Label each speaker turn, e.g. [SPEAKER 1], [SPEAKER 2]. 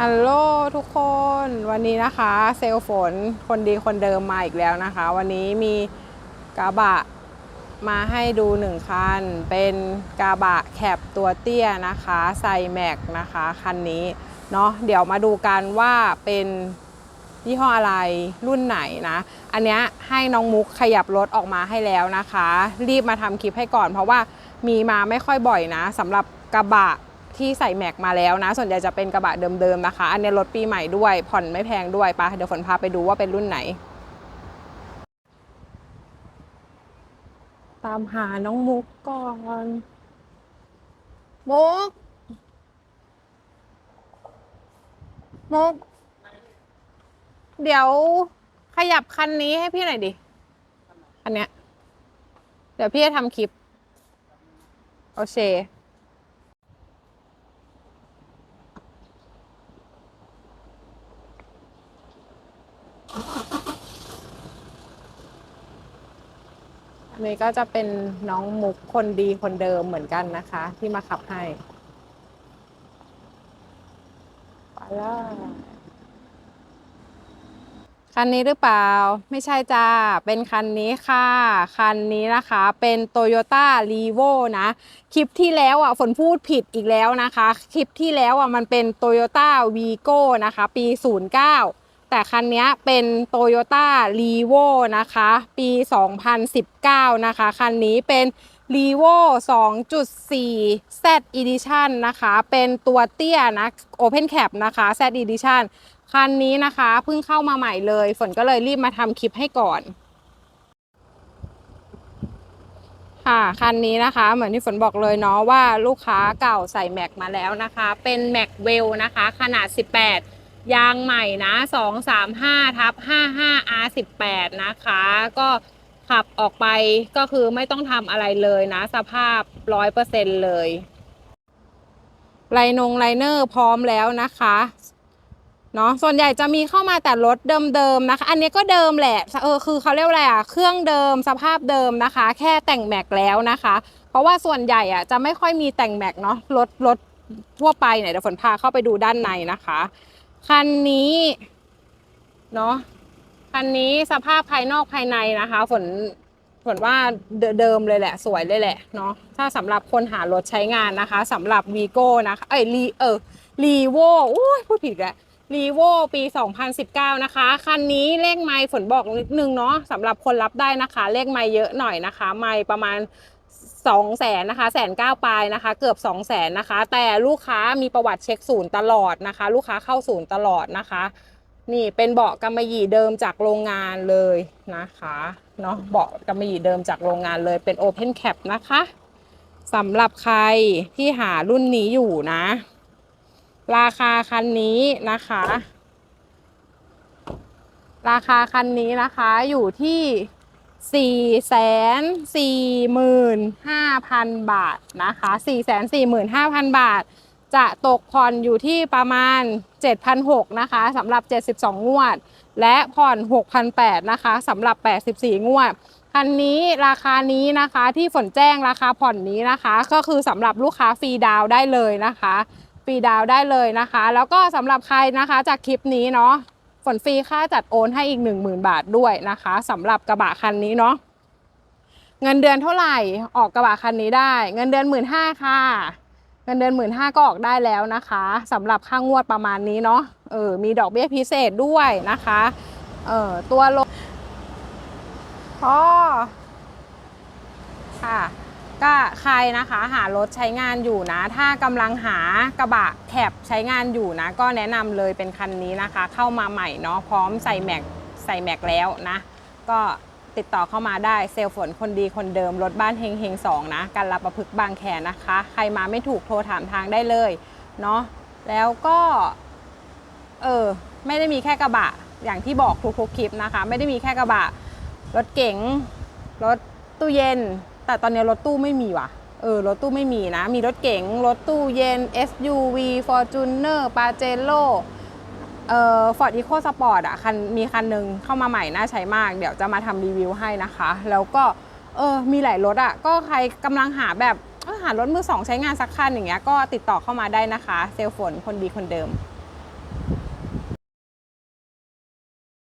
[SPEAKER 1] ฮัลโหลทุกคนวันนี้นะคะเซลฝนคนดีคนเดิมมาอีกแล้วนะคะ วันนี้มีกระบะมาให้ดูหนึ่งคัน เป็นกระบะแคปตัวเตี้ยนะคะใส่แม็กนะคะคันนี้เนาะเดี๋ยวมาดูกันว่าเป็นยี่ห้ออะไรรุ่นไหนนะ อันเนี้ยให้น้องมุกขยับรถออกมาให้แล้วนะคะ รีบมาทำคลิปให้ก่อน เพราะว่ามีมาไม่ค่อยบ่อยนะสำหรับกระบะ ที่ใส่แม็กมาแล้วนะ ส่วนใหญ่จะเป็นกระบะเดิมๆนะคะ อันนี้รถปีใหม่ด้วย ผ่อนไม่แพงด้วยปะเดี๋ยวฝนพาไปดูว่าเป็นรุ่นไหน ตามหาน้องมุกก่อนมุกมุก เดี๋ยวขยับคันนี้ให้พี่หน่อยดิคันเนี้ย เดี๋ยวพี่จะทำคลิป โอเค อันนี้ก็จะเป็นน้องมุกคนดีคนเดิมเหมือนกันนะคะ ที่มาขับให้ไปแล้วคันนี้หรือเปล่า ไม่ใช่จ้า เป็นคันนี้ค่ะ คันนี้นะคะ เป็น Toyota r e v o นะ คลิปที่แล้วอะฝนพูดผิดอีกแล้วนะคะ คลิปที่แล้วอะมันเป็น Toyota Vigo นะคะ ปี 09 แต่คันนี้เป็น Toyota r e v o นะคะ ปี 2019 นะคะ คันนี้เป็น r e v o 2.4 Z Edition นะคะ เป็นตัวเตี้ยนะ Open Cap นะคะ Z Edition คันนี้นะคะเพิ่งเข้ามาใหม่เลย ฝนก็เลยรีบมาทำคลิปให้ก่อน ค่ะคันนี้นะคะ เหมือนที่ฝนบอกเลยเนาะว่าลูกค้าเก่าใส่แม็กมาแล้วนะคะ เป็นแม็กเวลนะคะ ขนาด 18 ยางใหม่นะ 235ทับ55 R18 นะคะ ก็ขับออกไปก็คือไม่ต้องทำอะไรเลยนะ สภาพ 100%เลยไลนงไลเนอร์พร้อมแล้วนะคะเนาะส่วนใหญ่จะมีเข้ามาแต่รถเดิมๆนะคะ อันนี้ก็เดิมแหละเออคือเขาเรียกว่าอะไรอะเครื่องเดิมสภาพเดิมนะคะ แค่แต่งแม็กแล้วนะคะ เพราะว่าส่วนใหญ่อะจะไม่ค่อยมีแต่งแม็กเนาะรถรถทั่วไปเนี่ยเดี๋ยวฝนพาเข้าไปดูด้านในนะคะ คันนี้เนาะคันนี้สภาพภายนอกภายในนะคะ ฝนฝนว่าเดิมเลยแหละ สวยเลยแหละเนาะถ้าสำหรับคนหารถใช้งานนะคะสำหรับวีโก้นะคะเอ้ยรีเออรีโวอุ้ยพูดผิดแล้วรีโวปี 2019 นะคะ คันนี้เลขไมล์ฝนบอกนิดนึงเนาะสำหรับคนรับได้นะคะ เลขไมล์เยอะหน่อยนะคะ ไมล์ประมาณ 2 0 0แสนนะคะแสนเก้าปลายนะคะ เกือบ2 0 0แสนนะคะ แต่ลูกค้ามีประวัติเช็คศูนย์ตลอดนะคะ ลูกค้าเข้าศูนย์ตลอดนะคะ นี่เป็นเบาะกำมะหยี่เดิมจากโรงงานเลยนะคะเนาะเบาะกำมะหยี่เดิมจากโรงงานเลยเป็น Open Cap นะคะสำหรับใครที่หารุ่นนี้อยู่นะ ราคาคันนี้นะคะ ราคาคันนี้นะคะอยู่ที่ สี่แสนสี่หมื่นห้าพันบาทนะคะสี่แสนสี่หมื่นห้าพันบาท จะตกผ่อนอยู่ที่ประมาณ 7,600นะคะสำหรับ 72 งวด และผ่อน 6,800นะคะสำหรับ 84 งวดคันนี้ราคานี้นะคะที่ฝนแจ้งราคาผ่อนนี้นะคะ ก็คือสำหรับลูกค้าฟรีดาวได้เลยนะคะฟรีดาวได้เลยนะคะ แล้วก็สำหรับใครนะคะจากคลิปนี้เนาะ ฝนฟรีค่าจัดโอนให้อีก 10,000 บาทด้วยนะคะสำหรับกระบะคันนี้เนาะเงินเดือนเท่าไหร่ออกกระบะคันนี้ได้ เงินเดือน 1 5ื่นค่ะ เงินเดือนหมื่นห้าก็ออกได้แล้วนะคะสำหรับค่างวดประมาณนี้เนาะเออมีดอกเบี้ยพิเศษด้วยนะคะเออตัวรถพอค่ะ ก็ใครนะคะหารถใช้งานอยู่นะ ถ้ากำลังหากระบะแคบใช้งานอยู่นะ ก็แนะนำเลยเป็นคันนี้นะคะ เข้ามาใหม่เนาะพร้อมใส่แม็กใส่แม็กแล้วนะ ก็ติดต่อเข้ามาได้เซลฝนคนดีคนเดิม รถบ้านเฮงเฮงสองนะการรับประพฤกบางแคนะคะ ใครมาไม่ถูกโทรถามทางได้เลยเนาะแล้วก็เออไม่ได้มีแค่กระบะอย่างที่บอกทุกๆคลิปนะคะ ไม่ได้มีแค่กระบะ รถเก๋งรถตู้เย็น แต่ตอนนี้รถตู้ไม่มีว่ะ เออ รถตู้ไม่มีนะ มีรถเก๋ง รถตู้เย็น SUV Fortuner Pajero เอ่อ Ford Eco Sport อะคันมีคันหนึ่งเข้ามาใหม่น่าใช้มาก เดี๋ยวจะมาทำรีวิวให้นะคะ แล้วก็ เออ มีหลายรถอะ ก็ใครกำลังหาแบบหารถมือสองใช้งานสักคันอย่างเงี้ย ก็ติดต่อเข้ามาได้นะคะ เซลฝนคนดีคนเดิม